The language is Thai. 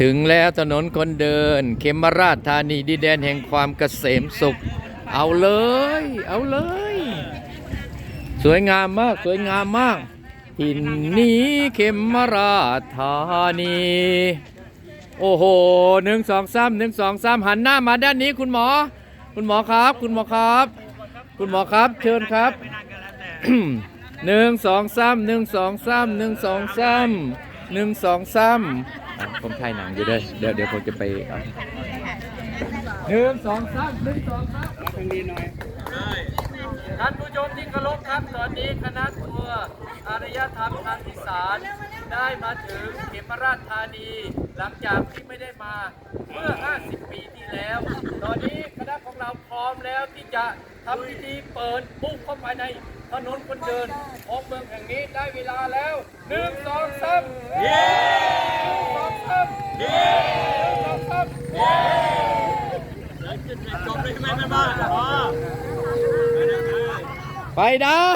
ถึงแล้วถนนคนเดิน เขมราชธานีดินแดนแห่งความเกษมสุข เอาเลย เอาเลย สวยงามมาก สวยงามมากทินนี้เขมราชธานี โอ้โหหนึ่งสองสามหนึ่งสองสามหันหน้ามาด้านนี้คุณหมอ คุณหมอครับ คุณหมอครับ คุณหมอครับ เชิญครับหนึ่งสองสามหนึ่งสองสามหนึ่งสองสามหนึ่งสองสาม ผมถ่ายหนังอยู่เด้อเดี๋ยวเดี๋ยวผมจะไปเอาหนึ่งสองสามหนึ่งสองสามท่านผู้ชมที่เคารพครับตอนนี้คณะทัวร์อารยธรรมทางอีสานได้มาถึงเขมราชธานี หลังจากที่ไม่ได้มาเมื่อ 50 ปีที่แล้ว ตอนนี้คณะของเราพร้อมแล้วที่จะทำพิธีเปิดบุกเข้าไปในถนนคนเดินของเมืองแห่งนี้ได้เวลาแล้วหนึ่งสองสามเย้สองสามเย้สองสามเย้ จบเลยใช่ไหมแม่บ้านอ๋อไปได้